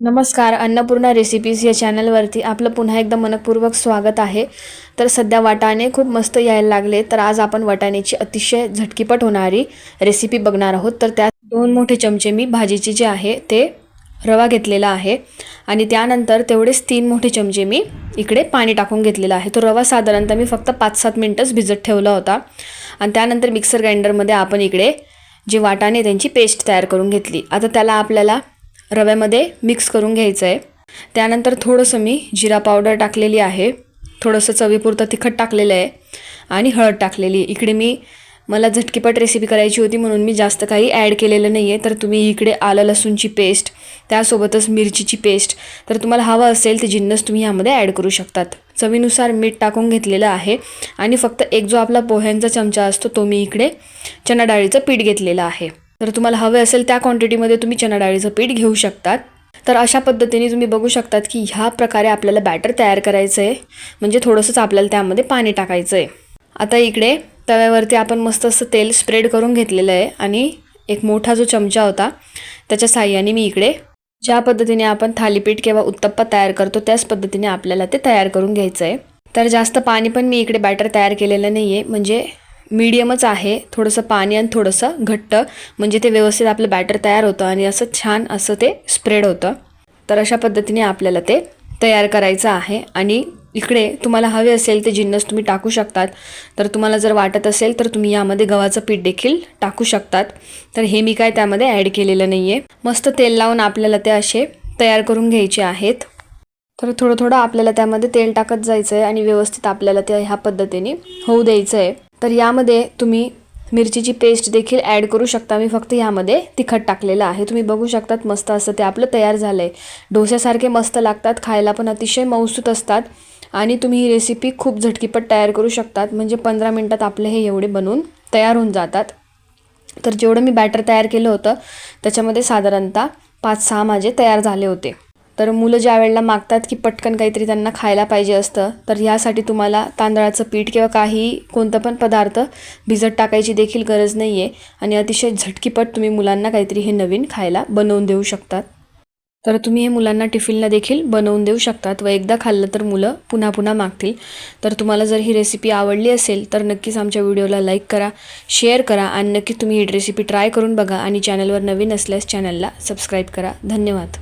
नमस्कार अन्नपूर्णा रेसिपीज या चॅनलवरती आपलं पुन्हा एकदा मनपूर्वक स्वागत आहे. तर सध्या वाटाणे खूप मस्त यायला लागले तर आज आपण वाटाण्याची अतिशय झटकीपट होणारी रेसिपी बघणार आहोत. तर त्यात दोन मोठे चमचे मी भाजीचे जे आहे ते रवा घेतलेला आहे. आणि त्यानंतर तेवढेच तीन मोठे चमचे मी इकडे पाणी टाकून घेतलेलं आहे. तो रवा साधारणतः मी फक्त पाच सात मिनटंच भिजत ठेवला होता. आणि त्यानंतर मिक्सर ग्राइंडरमध्ये आपण इकडे जे वाटाणे त्यांची पेस्ट तयार करून घेतली. आता त्याला आपल्याला रव्यामध्ये मिक्स करून घ्यायचं आहे त्यानंतर थोडंसं मी जिरा पावडर टाकलेली आहे. थोडंसं चवीपुरतं तिखट टाकलेलं आहे आणि हळद टाकलेली आहे. इकडे मी मला झटकीपट रेसिपी करायची होती म्हणून मी जास्त काही ॲड केलेलं नाही आहे तर तुम्ही इकडे आलं लसूणची पेस्ट त्यासोबतच मिरचीची पेस्ट तर तुम्हाला हवं असेल ते जिन्नस तुम्ही यामध्ये ॲड करू शकतात. चवीनुसार मीठ टाकून घेतलेलं आहे. आणि फक्त एक जो आपला पोह्यांचा चमचा असतो तो मी इकडे चणा डाळीचं पीठ घेतलेलं आहे. तर तुम्हाला हवे असेल त्या क्वांटिटीमध्ये तुम्ही चणा डाळीचं पीठ घेऊ शकतात. तर अशा पद्धतीने तुम्ही बघू शकतात की ह्या प्रकारे आपल्याला बॅटर तयार करायचं आहे म्हणजे थोडंसंच आपल्याला त्यामध्ये पाणी टाकायचं आहे आता इकडे तव्यावरती आपण मस्त असं तेल स्प्रेड करून घेतलेलं आहे आणि एक मोठा जो चमचा होता त्याच्या साह्याने मी इकडे ज्या पद्धतीने आपण थालीपीठ किंवा उत्तप्पा तयार करतो त्याच पद्धतीने आपल्याला ते तयार करून घ्यायचं आहे तर जास्त पाणी पण मी इकडे बॅटर तयार केलेलं नाही आहे म्हणजे मीडियमच आहे. थोडंसं पाणी आणि थोडंसं घट्ट. म्हणजे ते व्यवस्थित आपलं बॅटर तयार होतं आणि असं छान असं ते स्प्रेड होतं. तर अशा पद्धतीने आपल्याला ते तयार करायचं आहे. आणि इकडे तुम्हाला हवे असेल ते जिन्नस तुम्ही टाकू शकतात. तर तुम्हाला जर वाटत असेल तर तुम्ही यामध्ये गव्हाचं पीठ देखील टाकू शकतात. तर हे मी काय त्यामध्ये ॲड केलेलं नाही आहे मस्त तेल लावून आपल्याला ते असे तयार करून घ्यायचे आहेत. तर थोडं थोडं आपल्याला त्यामध्ये तेल टाकत जायचं आहे आणि व्यवस्थित आपल्याला ते ह्या पद्धतीने होऊ द्यायचं आहे तर यामध्ये तुम्ही मिरचीची पेस्ट देखील ॲड करू शकता. मी फक्त यामध्ये तिखट टाकलेलं आहे. तुम्ही बघू शकतात मस्त असं ते आपलं तयार झालं आहे डोस्यासारखे मस्त लागतात खायला पण अतिशय मौसूत असतात आणि तुम्ही ही रेसिपी खूप झटकीपट तयार करू शकतात. म्हणजे पंधरा मिनटात आपले हे एवढे बनवून तयार होऊन जातात. तर जेवढं मी बॅटर तयार केलं होतं त्याच्यामध्ये साधारणतः पाच सहा माझे तयार झाले होते. तर मुलं ज्या वेळेला मागतात की पटकन काहीतरी त्यांना खायला पाहिजे असतं तर ह्यासाठी तुम्हाला तांदळाचं पीठ किंवा काही कोणतं पण पदार्थ भिजत टाकायची देखील गरज नाही आहे आणि अतिशय झटकीपट तुम्ही मुलांना काहीतरी हे नवीन खायला बनवून देऊ शकतात. तर तुम्ही हे मुलांना टिफिनला देखील बनवून देऊ शकतात व एकदा खाल्लं तर मुलं पुन्हा पुन्हा मागतील. तर तुम्हाला जर ही रेसिपी आवडली असेल तर नक्कीच आमच्या व्हिडिओला लाईक करा शेअर करा आणि नक्कीच तुम्ही ही रेसिपी ट्राय करून बघा आणि चॅनलवर नवीन असल्यास चॅनलला सबस्क्राईब करा. धन्यवाद.